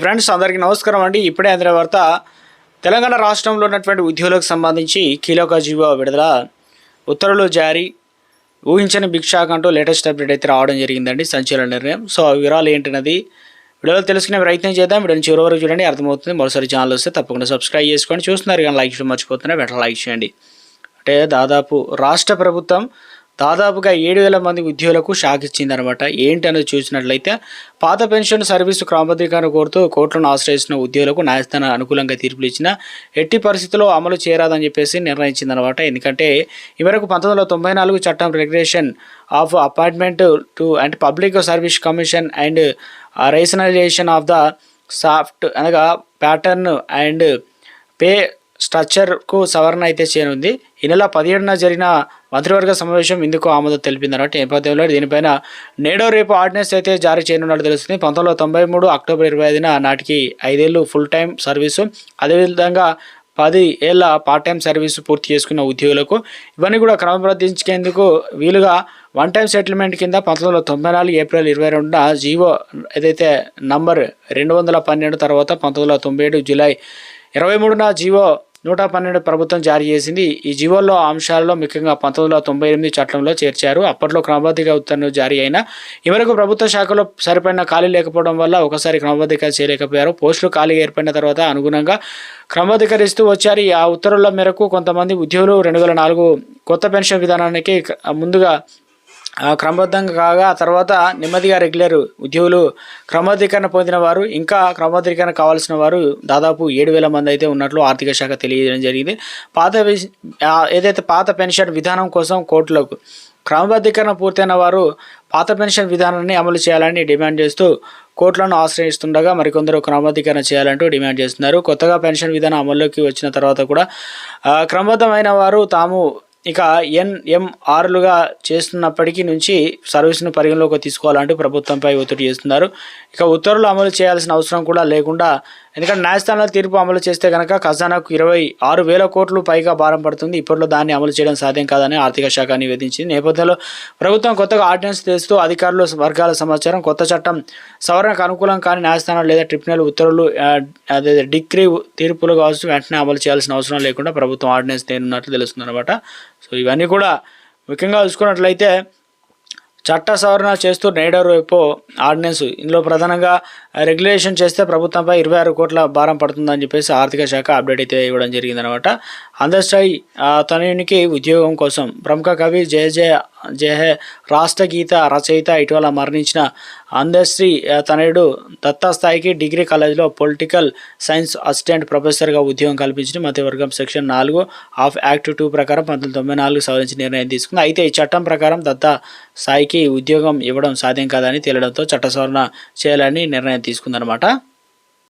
Friends అందరికీ నమస్కారం అండి. ఇప్పుడే అందిన వార్త తెలంగాణ రాష్ట్రంలో ఉన్నటువంటి ఉద్యోగులకు సంబంధించి కీలక జీవో విడుదల ఉత్తర్వులు జారీ. ఊహించని బిగ్ అంటూ లేటెస్ట్ అప్డేట్ అయితే రావడం జరిగిందండి సంచలన నిర్ణయం. సో ఆ వివరాలు ఏంటన్నది వీడియోలో తెలుసుకునే ప్రయత్నం చేద్దాం. వీడియోని చివరి వరకు చూడండి అర్థమవుతుంది. మరోసారి ఛానల్ వస్తే తప్పకుండా సబ్స్క్రైబ్ చేసుకోండి. చూస్తున్నారు కానీ లైక్ చేయడం మర్చిపోతున్నా వెంటనే లైక్ చేయండి. అంటే దాదాపు రాష్ట్ర ప్రభుత్వం దాదాపుగా ఏడు వేల మంది ఉద్యోగులకు షాక్ ఇచ్చిందనమాట. ఏంటి అనేది చూసినట్లయితే పాత పెన్షన్ సర్వీసు క్రమబద్ధీకరణ కోరుతూ కోర్టులను ఆశ్రయిస్తున్న ఉద్యోగులకు న్యాయస్థానం అనుకూలంగా తీర్పులు ఇచ్చిన ఎట్టి పరిస్థితుల్లో అమలు చేయరాదని చెప్పేసి నిర్ణయించిందనమాట. ఎందుకంటే ఇవరకు పంతొమ్మిది వందల తొంభై నాలుగు చట్టం regulation of appointment to and public service commission and rationalisation of the soft అనగా ప్యాటర్న్ అండ్ పే స్ట్రక్చర్కు సవరణ అయితే చేయనుంది. ఈ నెల పదిహేడున జరిగిన మంత్రివర్గ సమావేశం ఇందుకు ఆమోదం తెలిపిందన్నట్టు నేపథ్యంలో దీనిపైన నేడో రేపు ఆర్డినెన్స్ అయితే జారీ చేయనున్నట్టు తెలుస్తుంది. పంతొమ్మిది తొంభై మూడు అక్టోబర్ ఇరవై ఐదున నాటికి ఐదేళ్ళు ఫుల్ టైం సర్వీసు. అదేవిధంగా పది ఏళ్ళ పార్ట్ టైం సర్వీసు పూర్తి చేసుకున్న ఉద్యోగులకు. ఇవన్నీ కూడా క్రమబద్ధీకరించేందుకు వీలుగా వన్ టైం సెటిల్మెంట్ కింద పంతొమ్మిది వందల తొంభై నాలుగు ఏప్రిల్ ఇరవై రెండున జీవో ఏదైతే నంబర్ రెండు వందల పన్నెండు తర్వాత పంతొమ్మిది వందల తొంభై ఏడు జూలై ఇరవై మూడున జీవో నూట పన్నెండు ప్రభుత్వం జారీ చేసింది. ఈ జీవోల్లో అంశాలలో ముఖ్యంగా పంతొమ్మిది వందల తొంభై ఎనిమిది చట్టంలో చేర్చారు. అప్పట్లో క్రమబద్ధంగా ఉత్తర్వులు జారీ అయినా ఇవరకు ప్రభుత్వ శాఖలో సరిపడిన ఖాళీ లేకపోవడం వల్ల ఒకసారి క్రమబద్ధంగా చేయలేకపోయారు. పోస్టులు ఖాళీ ఏర్పడిన తర్వాత అనుగుణంగా క్రమబద్ధీకరిస్తూ వచ్చారు. ఆ ఉత్తర్వుల మేరకు కొంతమంది ఉద్యోగులు రెండు వేల నాలుగు కొత్త పెన్షన్ విధానానికి ముందుగా క్రమబద్ధంగా కాగా తర్వాత నెమ్మదిగా రెగ్యులర్ ఉద్యోగులు క్రమబద్ధీకరణ పొందిన వారు ఇంకా క్రమబద్ధీకరణ కావాల్సిన వారు దాదాపు ఏడు వేల మంది అయితే ఉన్నట్లు ఆర్థిక శాఖ తెలియజేయడం జరిగింది. పాత ఏదైతే పాత పెన్షన్ విధానం కోసం కోర్టులకు క్రమబద్ధీకరణ పూర్తయిన వారు పాత పెన్షన్ విధానాన్ని అమలు చేయాలని డిమాండ్ చేస్తూ కోర్టులను ఆశ్రయిస్తుండగా మరికొందరు క్రమబద్ధీకరణ చేయాలంటూ డిమాండ్ చేస్తున్నారు. కొత్తగా పెన్షన్ విధానం అమల్లోకి వచ్చిన తర్వాత కూడా క్రమబద్ధమైన వారు తాము ఇక ఎన్ఎంఆర్లుగా చేస్తున్నప్పటికీ నుంచి సర్వీస్ను పరిగణలోకి తీసుకోవాలంటూ ప్రభుత్వంపై ఒత్తిడి చేస్తున్నారు. ఇక ఉత్తర్వులు అమలు చేయాల్సిన అవసరం కూడా లేకుండా ఎందుకంటే న్యాయస్థానాల తీర్పు అమలు చేస్తే కనుక ఖజానాకు ఇరవై ఆరు వేల కోట్లు పైగా భారం పడుతుంది. ఇప్పట్లో దాన్ని అమలు చేయడం సాధ్యం కాదని ఆర్థిక శాఖ నివేదించింది. నేపథ్యంలో ప్రభుత్వం కొత్తగా ఆర్డినెన్స్ తెస్తూ అధికారులు వర్గాల సమాచారం కొత్త చట్టం సవరణకు అనుకూలం కాని న్యాయస్థానం లేదా ట్రిబ్యునల్ ఉత్తర్వులు అదే డిగ్రీ తీర్పులు కావచ్చు వెంటనే అమలు చేయాల్సిన అవసరం లేకుండా ప్రభుత్వం ఆర్డినెన్స్ తేనున్నట్లు తెలుస్తుంది అనమాట సో ఇవన్నీ కూడా ముఖ్యంగా చూసుకున్నట్లయితే చట్ట సవరణ చేస్తూ నేడో రేపు ఆర్డినెన్స్. ఇందులో ప్రధానంగా రెగ్యులేషన్ చేస్తే ప్రభుత్వంపై ఇరవై ఆరు కోట్ల భారం పడుతుందని చెప్పేసి ఆర్థిక శాఖ అప్డేట్ అయితే ఇవ్వడం జరిగిందనమాట అందర్స్థాయి తనయునికి ఉద్యోగం కోసం ప్రముఖ కవి జయ జయ జయహే రాష్ట్ర గీత రచయిత ఇటీవల మరణించిన అందశ్రీ తనయుడు దత్తాస్థాయికి డిగ్రీ కాలేజీలో పొలిటికల్ సైన్స్ అసిస్టెంట్ ప్రొఫెసర్గా ఉద్యోగం కల్పించిన మధ్యవర్గం సెక్షన్ నాలుగు ఆఫ్ యాక్ట్ టూ ప్రకారం పంతొమ్మిది తొంభై నాలుగు సవరించి నిర్ణయం తీసుకుంది. అయితే ఈ చట్టం ప్రకారం దత్తా స్థాయికి ఉద్యోగం ఇవ్వడం సాధ్యం కాదని తేలడంతో చట్ట సవరణ చేయాలని నిర్ణయం తీసుకుందనమాట